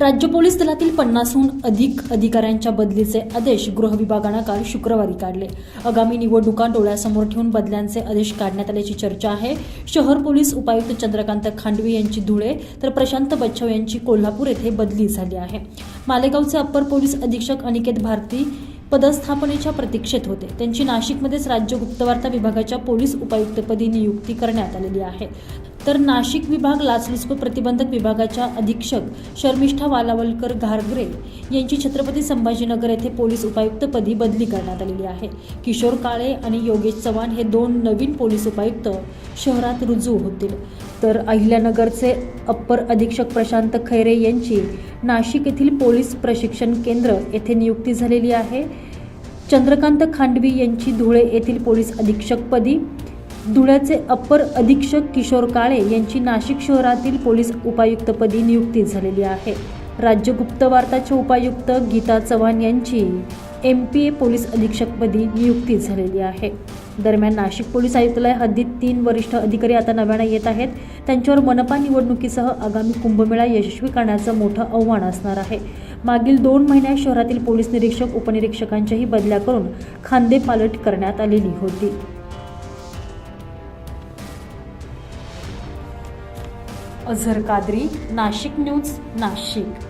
राज्य पोलीस दलातील पन्नासहून अधिक अधिकाऱ्यांच्या बदलीचे आदेश गृह विभागानं काल शुक्रवारी काढले. आगामी निवडणुका डोळ्यासमोर ठेवून बदल्यांचे आदेश काढण्यात आल्याची चर्चा आहे. शहर पोलीस उपायुक्त चंद्रकांत खांडवी यांची धुळे तर प्रशांत बच्छव यांची कोल्हापूर येथे बदली झाली आहे. मालेगावचे अप्पर पोलीस अधीक्षक अनिकेत भारती पदस्थापनेच्या प्रतीक्षेत होते. त्यांची नाशिकमध्येच राज्य गुप्तवार्ता विभागाच्या पोलीस उपायुक्तपदी नियुक्ती करण्यात आलेली आहे. तर नाशिक विभाग लाचलुचपत प्रतिबंधक विभागाच्या अधीक्षक शर्मिष्ठा वालावलकर घारगरे यांची छत्रपती संभाजीनगर येथे पोलीस उपायुक्तपदी बदली करण्यात आलेली आहे. किशोर काळे आणि योगेश चव्हाण हे दोन नवीन पोलीस उपायुक्त शहरात रुजू होतील. तर अहिल्यानगरचे अप्पर अधीक्षक प्रशांत खैरे यांची नाशिक येथील पोलीस प्रशिक्षण केंद्र येथे नियुक्ती झालेली आहे. चंद्रकांत खांडवी यांची धुळे येथील पोलीस अधीक्षकपदी धुळ्याचे अप्पर अधीक्षक किशोर काळे यांची नाशिक शहरातील पोलीस उपायुक्तपदी नियुक्ती झालेली आहे. राज्य गुप्तवार्ताचे उपायुक्त गीता चव्हाण यांची एम पी ए पोलीस अधीक्षकपदी नियुक्ती झालेली आहे. दरम्यान नाशिक पोलीस आयुक्तालय हद्दीत तीन वरिष्ठ अधिकारी आता नव्यानं येत आहेत. त्यांच्यावर मनपा निवडणुकीसह आगामी कुंभमेळा यशस्वी करण्याचं मोठं आव्हान असणार आहे. मागील दोन महिन्यात शहरातील पोलीस निरीक्षक उपनिरीक्षकांच्याही बदल्या करून खांदेपालट करण्यात आलेली होती. अझर कादरी नाशिक न्यूज नाशिक.